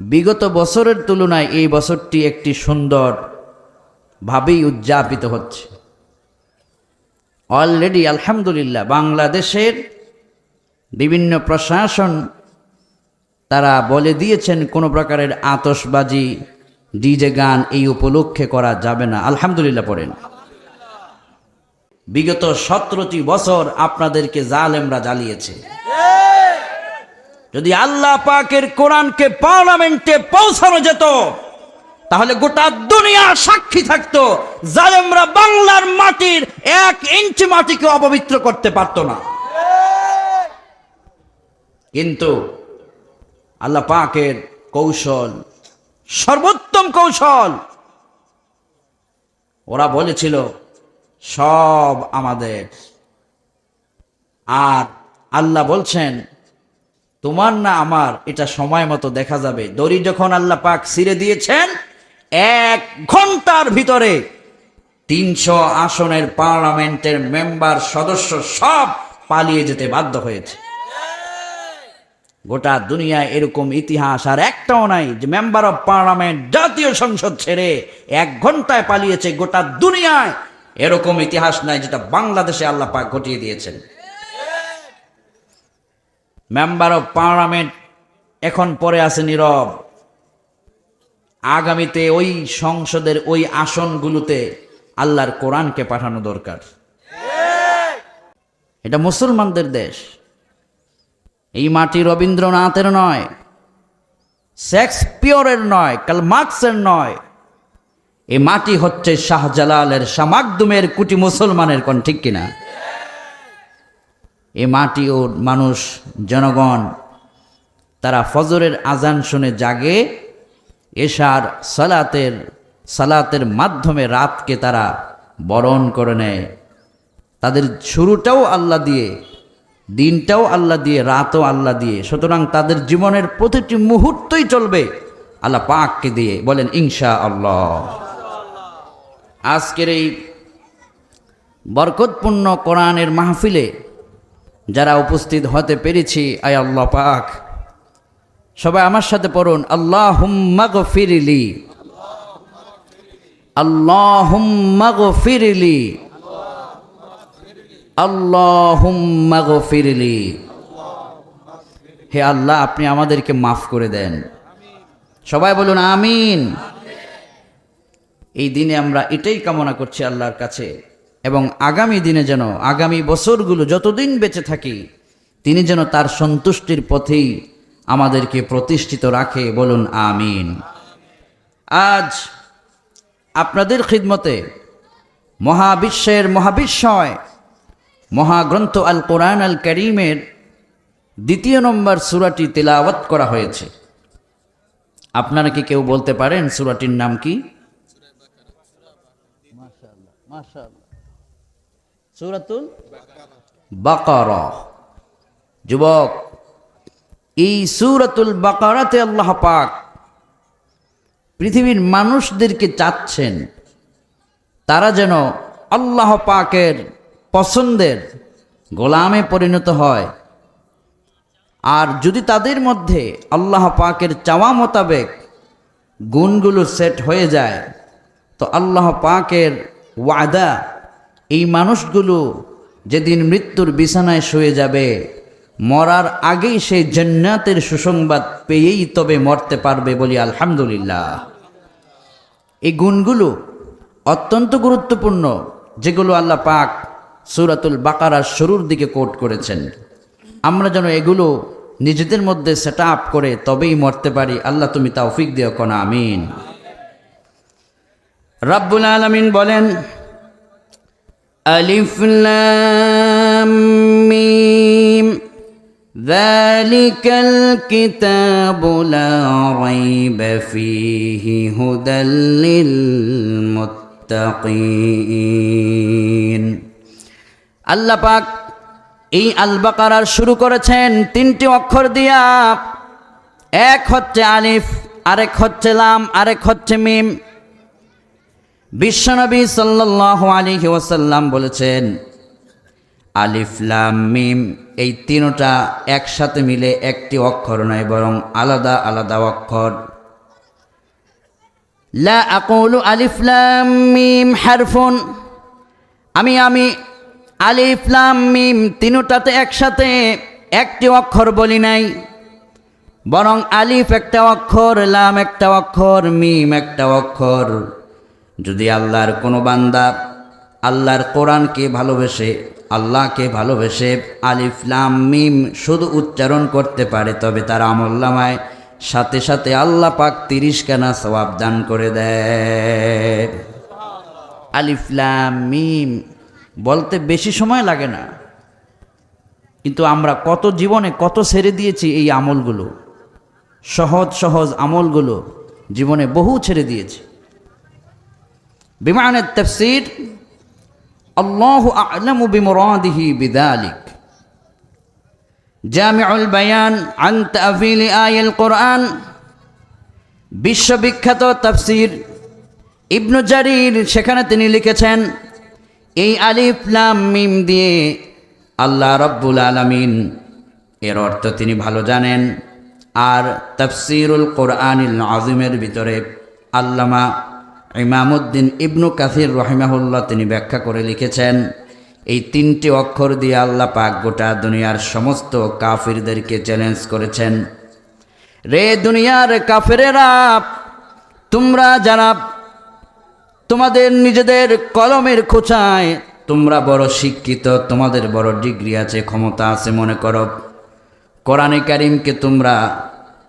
বিগত বছরের তুলনায় এই বছরটি একটি সুন্দর ভাবেই উদযাপিত হচ্ছে। অলরেডি আলহামদুলিল্লাহ, বাংলাদেশের বিভিন্ন প্রশাসন তারা বলে দিয়েছেন, কোনো প্রকারের আতশবাজি, ডিজে গান এই উপলক্ষে করা যাবে না। আলহামদুলিল্লাহ পড়েন। বিগত সতেরোটি বছর আপনাদেরকে জালেমরা জ্বালিয়েছে। যদি আল্লাহ পাকের কোরআনকে পার্লামেন্টে পৌঁছানো যেত, তাহলে গোটা দুনিয়া সাক্ষী থাকতো, জালেমরা বাংলার মাটির এক ইঞ্চি মাটিকে অপবিত্র করতে পারত না। কিন্তু আল্লাহ পাকের কৌশল, সর্বোত্তম কৌশল, ওরা বলেছিল, সব আমাদের। আর আল্লাহ বলছেন তোমার না আমার, এটা সময় মতো দেখা যাবে। দড়ি যখন আল্লাহ পাক ছিঁড়ে দিয়েছেন, এক ঘণ্টার ভিতরে তিনশো আসনের পার্লামেন্টের মেম্বার সদস্য সব পালিয়ে যেতে বাধ্য হয়েছে। গোটা দুনিয়ায় এরকম ইতিহাস আর একটাও নাই যে মেম্বার অফ পার্লামেন্ট জাতীয় সংসদ ছেড়ে এক ঘন্টায় পালিয়েছে গোটা দুনিয়ায়। এরকম ইতিহাস নাই যেটা বাংলাদেশে আল্লাহ পাক ঘটিয়ে দিয়েছেন। মেম্বার অফ পার্লামেন্ট এখন পরে আছে নীরব। আগামীতে ওই সংসদের ওই আসনগুলোতে আল্লাহর কোরআনকে পাঠানো দরকার। এটা মুসলমানদের দেশ। এই মাটি রবীন্দ্রনাথের নয়, শেক্সপিয়রের নয় কাল মার্কসের নয়। এই মাটি হচ্ছে শাহজালালের সামাকদুমের কুটি মুসলমানের কোন ঠিক কিনা? এ মাটি ও মানুষ, জনগণ, তারা ফজরের আজান শুনে জাগে, এশার সালাতের সালাতের মাধ্যমে রাতকে তারা বরণ করে নেয়। তাদের শুরুটাও আল্লাহ দিয়ে, দিনটাও আল্লাহ দিয়ে, রাতও আল্লাহ দিয়ে। সুতরাং তাদের জীবনের প্রতিটি মুহূর্তই চলবে আল্লাহ পাককে দিয়ে। বলেন ইনশা আল্লাহ আজকের এই বরকতপূর্ণ কোরআনের মাহফিলে যারা উপস্থিত হতে পেরেছি, আয় আল্লাহ পাক। সবাই আমার সাথে পড়ুন আল্লাহ হুম্মা ফিরিলি আল্লাহ হুম্মা ফিরিলি আল্লাহ হুম্মা ফিরিলি হে আল্লাহ, আপনি আমাদেরকে মাফ করে দেন। সবাই বলুন, আমিন। এই দিনে আমরা এটাই কামনা করছি আল্লাহর কাছে। এবং আগামী দিনে যেন, আগামী বছরগুলো যতদিন বেঁচে থাকি, তিনি যেন তার সন্তুষ্টির পথেই আমাদেরকে প্রতিষ্ঠিত রাখে, বলুন আমিন। আজ আপনাদের খিদমতে মহাবিশ্বের মহাবিস্ময়, মহাগ্রন্থ আল কোরআন আল করিমের দ্বিতীয় নম্বর সুরাটি তেলাওয়াত করা হয়েছে। আপনারা কি কেউ বলতে পারেন সুরাটির নাম কি? সুরাতুল বাকারা। যুবক, এই সুরাতুল বাকারাতে আল্লাহ পাক পৃথিবীর মানুষদেরকে চাচ্ছেন, তারা যেন আল্লাহ পাকের পছন্দের গোলামে পরিণত হয়। আর যদি তাদের মধ্যে আল্লাহ পাকের চাওয়া মোতাবেক গুণগুলো সেট হয়ে যায়, তো আল্লাহ পাকের ওয়াদা এই মানুষগুলো যেদিন মৃত্যুর বিছানায় শুয়ে যাবে, মরার আগেই সেই জান্নাতের সুসংবাদ পেয়েই তবে মরতে পারবে বলি আলহামদুলিল্লাহ। এই গুণগুলো অত্যন্ত গুরুত্বপূর্ণ, যেগুলো আল্লাহ পাক সুরাতুল বাকারার শুরুর দিকে কোট করেছেন। আমরা যেন এগুলো নিজেদের মধ্যে সেট আপ করে তবেই মরতে পারি। আল্লাহ তুমি তৌফিক দিও কোন, আমিন। রাব্বুল আলামিন বলেন আলিফ লাম মিম ذلك الكتاب لا ريب فيه هدى للمتقين আল্লাহ পাক এই আল বাকারার শুরু করেছেন তিনটি অক্ষর দিয়া এক হচ্ছে আলিফ আরেক হচ্ছে লাম আরেক হচ্ছে মিম বিশ্বনবী সাল্লাল্লাহু আলাইহি ওয়াসাল্লাম বলেছেন, আলিফ, লাম, মিম এই তিনটা একসাথে মিলে একটি অক্ষর নয়, বরং আলাদা আলাদা অক্ষর। লা আকুলু আলিফ, লাম, মিম হারফুন। আমি আমি আলিফ, লাম, মিম তিনটাতে একসাথে একটি অক্ষর বলি নাই, বরং আলিফ একটা অক্ষর, লাম একটা অক্ষর, মিম একটা অক্ষর। যদি আল্লাহর কোনো বান্দা আল্লাহর কোরআনকে ভালোবেসে, আল্লাহকে ভালোবেসে আলিফলাম মিম শুধু উচ্চারণ করতে পারে, তবে তার আমল্লামায় সাথে সাথে আল্লাহ পাক তিরিশ কানা সবাব দান করে দেয়। আলিফলাম মিম বলতে বেশি সময় লাগে না। কিন্তু আমরা কত জীবনে কত ছেড়ে দিয়েছি এই আমলগুলো, সহজ সহজ আমলগুলো জীবনে বহু ছেড়ে দিয়েছি। বিমানের তফসির, আল্লাহ আলমু বিমরাদিহি বিদালিক। জামিউল বায়ান আন তাফিল আয়াল কোরআন, বিশ্ববিখ্যাত তাফসির ইবনু জারির, সেখানে তিনি লিখেছেন, এই আলিফ লাম মিম দিয়ে আল্লাহ রব্বুল আলমিন, এর অর্থ তিনি ভালো জানেন। আর তফসিরুল কোরআনিল আজিমের ভিতরে আল্লামা ইমামুদ্দিন ইবনু কাসির রহিমাহুল্লাহ তিনি ব্যাখ্যা করে লিখেছেন, এই তিনটি অক্ষর দিয়ে আল্লাহ পাক গোটা দুনিয়ার সমস্ত কাফিরদেরকে চ্যালেঞ্জ করেছেন। রে দুনিয়ার কাফেরেরা, তোমরা যারা তোমাদের নিজেদের কলমের খোঁচায়, তোমরা বড় শিক্ষিত, তোমাদের বড় ডিগ্রি আছে, ক্ষমতা আছে, মনে করো। কোরআনে কারিমকে তোমরা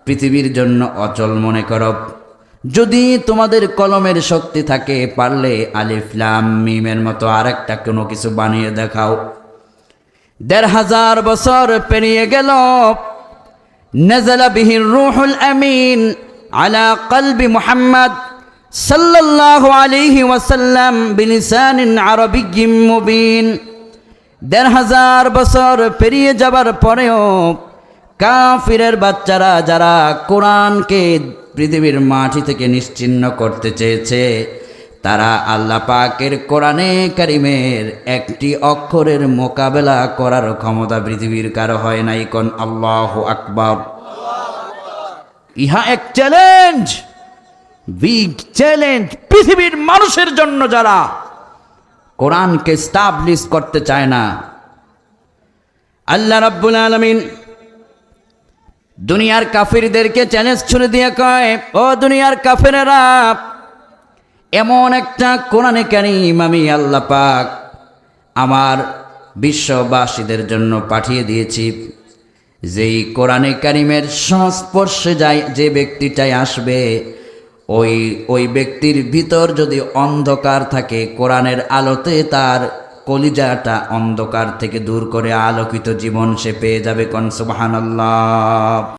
পৃথিবীর জন্য অচল মনে করো। যদি তোমাদের কলমের শক্তি থাকে, পারলে আলিফলাম মিমের মতো আরেকটা কোনো কিছু বানিয়ে দেখাও। দেড় হাজার বছর পেরিয়ে গেল। নজলা বিহির রুহুল আমিন আলা কলবি মুহাম্মদ সাল্লাল্লাহু আলাইহি ওয়াসাল্লাম বিলিসানিন আরবিয়্যিম মুবিন। দেড় হাজার বছর পেরিয়ে যাবার পরেও কাফিরের বাচ্চারা যারা কোরআনকে পৃথিবীর মাটি থেকে নিশ্চিন্ন করতে চেয়েছে, তারা আল্লাহ পাকের কোরআনে কারিমের একটি অক্ষরের মোকাবেলা করার ক্ষমতা পৃথিবীর কারও হয় নাই। কোন আল্লাহ আকবর। ইহা এক চ্যালেঞ্জ বিগ চ্যালেঞ্জ পৃথিবীর মানুষের জন্য যারা কোরআনকে স্টাবলিশ করতে চায় না। আল্লাহ রাব্বুল আলামিন দুনিয়ার কাফিরদেরকে চ্যালেঞ্জ ছুড়ে দিয়ে কয়, ও দুনিয়ার কাফেরেরা, এমন একটা কোরআনে কারিম আমি আল্লাহ পাক আমার বিশ্ববাসীদের জন্য পাঠিয়ে দিয়েছি। যেই কোরআনে কারিমের সংস্পর্শে যায় যে ব্যক্তিটাই আসবে, ওই ওই ব্যক্তির ভিতর যদি অন্ধকার থাকে, কোরআনের আলোতে তার কলিজাটা অন্ধকার থেকে দূর করে আলোকিত জীবন সে পেয়ে যাবে কনসবাহান